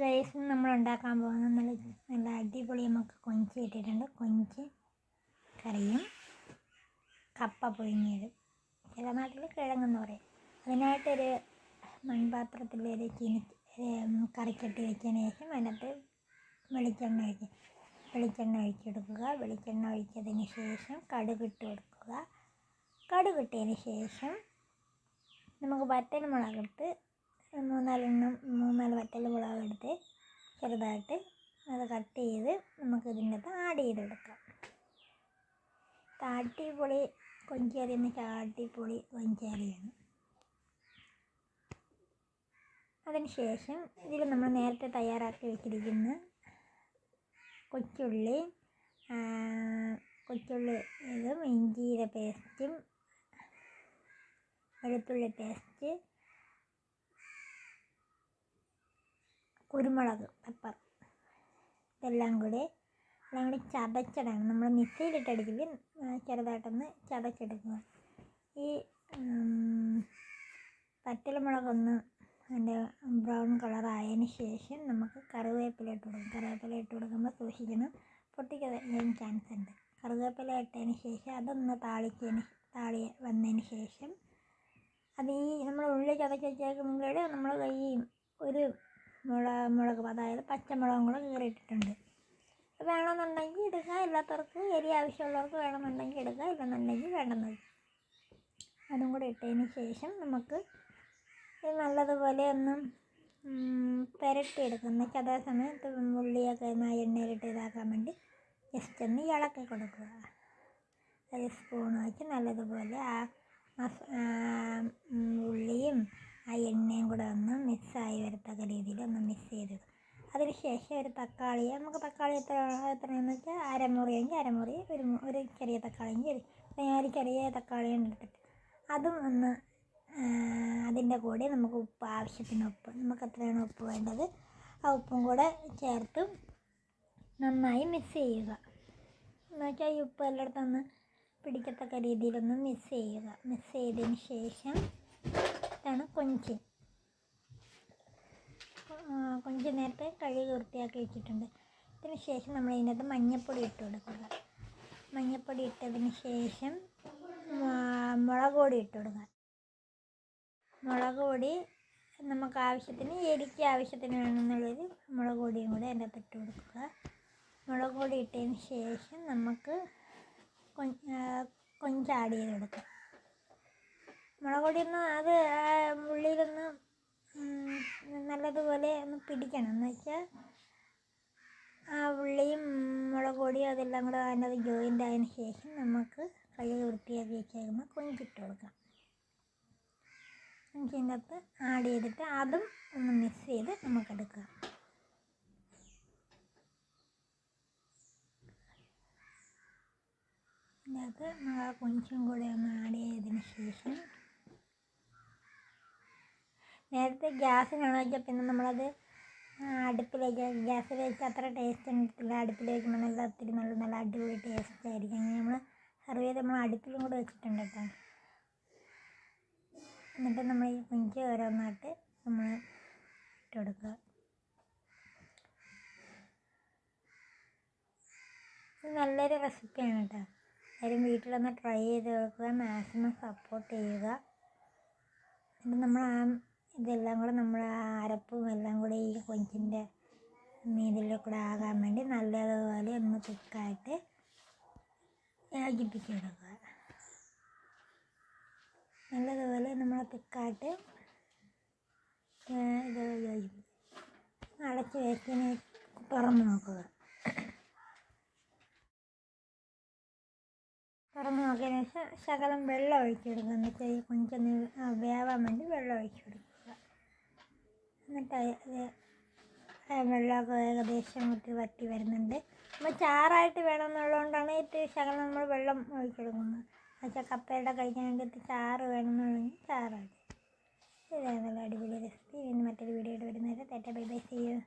Guys നമ്മൾ ഉണ്ടാക്കാൻ പോകുന്നത് നല്ല നല്ല അടിപൊളി നമുക്ക് കൊഞ്ച് കിട്ടിയിട്ടുണ്ട്. കൊഞ്ച് കറിയും കപ്പ പുഴുങ്ങിയതും. ചില നാട്ടിൽ കിഴങ്ങെന്ന് പറയും. അതിനായിട്ടൊരു മൺപാത്രത്തിൽ ഒരു ചീനി കറിക്കട്ടി വെച്ചതിന് ശേഷം അതിനകത്ത് വെളിച്ചെണ്ണ ഒഴിക്കുക വെളിച്ചെണ്ണ ഒഴിച്ചെടുക്കുക വെളിച്ചെണ്ണ ഒഴിച്ചതിന് ശേഷം കടുകിട്ട് കൊടുക്കുക. കടുകിട്ടതിന് ശേഷം നമുക്ക് വറ്റൽ മുളകിട്ട് മൂന്നാലെണ്ണം മൂന്നാൽ വറ്റൽ മുളക് എടുത്ത് ചെറുതായിട്ട് അത് കട്ട് ചെയ്ത് നമുക്ക് ഇതിന്റെ അകത്ത് ആഡ് ചെയ്തെടുക്കാം താട്ടിപ്പൊളി കൊഞ്ചേരി എന്ന് അടിപൊളി കൊഞ്ചേരിയാണ് അതിന് ശേഷം ഇതിൽ നമ്മൾ നേരത്തെ തയ്യാറാക്കി വെച്ചിരിക്കുന്ന കൊച്ചുള്ളി കൊച്ചുള്ളി ഇതും ഇഞ്ചിയുടെ പേസ്റ്റും വെളുത്തുള്ളി പേസ്റ്റ് കുരുമുളക് പെപ്പർ ഇതെല്ലാം കൂടി എല്ലാം കൂടി ചതച്ചിടണം. നമ്മൾ മിക്സിയിലിട്ടടിക്കില്ല ചെറുതായിട്ടൊന്ന് ചതച്ചെടുക്കുക. ഈ പറ്റൽമുളകൊന്ന് അതിന്റെ ബ്രൗൺ കളർ ആയതിനു ശേഷം നമുക്ക് കറിവേപ്പില ഇട്ട് കൊടുക്കും. കറിവേപ്പില ഇട്ട് കൊടുക്കുമ്പോൾ സൂക്ഷിക്കണം. പൊട്ടിക്കാൻ ചാൻസ് ഉണ്ട്. കറിവേപ്പില ഇട്ടതിന് ശേഷം അതൊന്ന് താളിച്ചതിന് താളി വന്നതിന് ശേഷം അത് ഈ നമ്മൾ ഉള്ളിൽ ചതച്ച് വെച്ചേക്കുമ്പോൾ നമ്മൾ ഈ ഒരു മുളക് അതായത് പച്ചമുളകും കൂടെ കീറിയിട്ടിട്ടുണ്ട്. വേണമെന്നുണ്ടെങ്കിൽ എടുക്കുക ഇല്ലാത്തവർക്ക് എരി ആവശ്യമുള്ളവർക്ക് വേണമെന്നുണ്ടെങ്കിൽ എടുക്കുക ഇല്ലെന്നുണ്ടെങ്കിൽ വേണ്ടെന്ന് അതും കൂടെ ഇട്ടതിന് ശേഷം നമുക്ക് ഇത് നല്ലതുപോലെ ഒന്ന് പുരട്ടിയെടുക്കും എന്നുവെച്ചാൽ അതേ സമയത്ത് ഉള്ളിയൊക്കെ എണ്ണയിലിട്ട് ഇതാക്കാൻ വേണ്ടി ജസ്റ്റ് ഒന്ന് ഇളക്കി കൊടുക്കുക. ഒരു സ്പൂൺ വെച്ച് നല്ലതുപോലെ ആ ആ എണ്ണയും കൂടെ ഒന്ന് മിക്സായി വരത്തക്ക രീതിയിൽ ഒന്ന് മിക്സ് ചെയ്ത്. അതിന് ശേഷം ഒരു തക്കാളി നമുക്ക് തക്കാളി എത്ര എത്രയാണെന്ന് വെച്ചാൽ അരമുറിയെങ്കിൽ അരമുറി ഒരു ഒരു ചെറിയ തക്കാളിയെങ്കിൽ ഒരു ചെറിയ തക്കാളി എടുത്തിട്ട് അതും ഒന്ന് അതിന്റെ കൂടെ നമുക്ക് ഉപ്പ് ആവശ്യത്തിന് ഉപ്പ് നമുക്ക് എത്രയാണ് ഉപ്പ് വേണ്ടത് ആ ഉപ്പും കൂടെ ചേർത്ത് നന്നായി മിക്സ് ചെയ്യുക. എന്നുവെച്ചാൽ ഈ ഉപ്പ് എല്ലായിടത്തും ഒന്ന് പിടിക്കത്തക്ക രീതിയിലൊന്ന് മിക്സ് ചെയ്യുക. മിക്സ് ചെയ്തതിന് ശേഷം ഇതാണ് കൊഞ്ച്. കൊഞ്ച് നേരത്തെ കഴുകി വൃത്തിയാക്കി വെച്ചിട്ടുണ്ട്. അതിന് ശേഷം നമ്മൾ ഇതിനകത്ത് മഞ്ഞൾപ്പൊടി ഇട്ട് കൊടുക്കുക. മഞ്ഞൾപ്പൊടി ഇട്ടതിന് ശേഷം മുളക് പൊടി ഇട്ട് കൊടുക്കുക. മുളക് പൊടി നമുക്ക് ആവശ്യത്തിന് എരിക്ക് ആവശ്യത്തിന് വേണമെന്നുള്ളൊരു മുളക് പൊടിയും കൂടി അതിന്റെ അകത്ത് ഇട്ട് കൊടുക്കുക. മുളക് പൊടി ഇട്ടതിന് ശേഷം നമുക്ക് കൊഞ്ച് ആഡ് ചെയ്ത് കൊടുക്കാം മുളക് പൊടി ഒന്ന് അത് ഉള്ളിയിലൊന്ന് നല്ലതുപോലെ ഒന്ന് പിടിക്കണം. എന്ന് വെച്ചാൽ ആ ഉള്ളിയും മുളക് പൊടിയും അതെല്ലാം കൂടെ അതിനകത്ത് ജോയിന്റ് ആയതിന് ശേഷം നമുക്ക് കഴുകി വൃത്തിയാക്കി വെച്ചേക്കുന്ന കൊഞ്ചിട്ട് കൊടുക്കാം. കൊഞ്ചിന്റെ അകത്ത് ആഡ് ചെയ്തിട്ട് അതും ഒന്ന് മിക്സ് ചെയ്ത് നമുക്കെടുക്കാം. ഇതിനകത്ത് നമ്മൾ ആ കൊഞ്ചും കൂടെ ഒന്ന് ആഡ് ചെയ്തതിന് ശേഷം നേരത്തെ ഗ്യാസ് വെച്ചാൽ പിന്നെ നമ്മളത് അടുപ്പിലേക്ക് ഗ്യാസിൽ വെച്ച് അത്ര ടേസ്റ്റ് കിട്ടില്ല അടുപ്പിൽ വെക്കുമ്പോൾ നല്ല ഒത്തിരി നല്ല നല്ല അടിപൊളി ടേസ്റ്റ് ആയിരിക്കും. അങ്ങനെ നമ്മൾ സെർവ് ചെയ്ത് നമ്മൾ അടുപ്പിലും കൂടെ വെച്ചിട്ടുണ്ട് കേട്ടോ എന്നിട്ട് നമ്മൾ ഈ കുഞ്ചി ഓരോന്നായിട്ട് നമ്മൾ ഇട്ട് കൊടുക്കുക. നല്ലൊരു റെസിപ്പിയാണ് കേട്ടോ എല്ലാവരും വീട്ടിലൊന്ന് ട്രൈ ചെയ്ത് നോക്കുക. മാക്സിമം സപ്പോർട്ട് ചെയ്യുക. എന്നിട്ട് നമ്മൾ ആ ഇതെല്ലാം കൂടെ നമ്മൾ അരപ്പും എല്ലാം കൂടെ ഈ കൊഞ്ചിന്റെ മീതിലെ കൂടെ ആകാൻ വേണ്ടി നല്ലതുപോലെ ഒന്ന് തിക്കായിട്ട് യോജിപ്പിച്ചെടുക്കുക നല്ലതുപോലെ നമ്മൾ തിക്കായിട്ട് ഇത് യോജിപ്പിക്കും അടച്ച് വെച്ചതിന് തുറന്ന് നോക്കുക. തുറന്ന് നോക്കിയതിന് ശേഷം ശകലം വെള്ളം ഒഴിച്ചു കൊടുക്കുക. എന്ന് വെച്ചാൽ കൊഞ്ചൊന്ന് വേവാൻ വേണ്ടി വെള്ളം ഒഴിച്ചു കൊടുക്കുക. എന്നിട്ട് വെള്ളമൊക്കെ ഏകദേശം ഒത്തിരി വറ്റി വരുന്നുണ്ട്. നമ്മൾ ചാറായിട്ട് വേണമെന്നുള്ളതുകൊണ്ടാണ് ഇത്തിരി ശകലം നമ്മൾ വെള്ളം ഒഴിച്ചെടുക്കുന്നത് എന്നുവെച്ചാൽ കപ്പയുടെ കഴിക്കാൻ വേണ്ടിയിട്ട് ചാറ് വേണമെന്നുണ്ടെങ്കിൽ ചാറായിട്ട് ഇതാണ് നല്ല അടിപൊളി റെസിപ്പി ഇനി മറ്റൊരു വീഡിയോ ആയിട്ട് വരുന്നവരെ തെറ്റ ബൈ ബൈ ചെയ്യും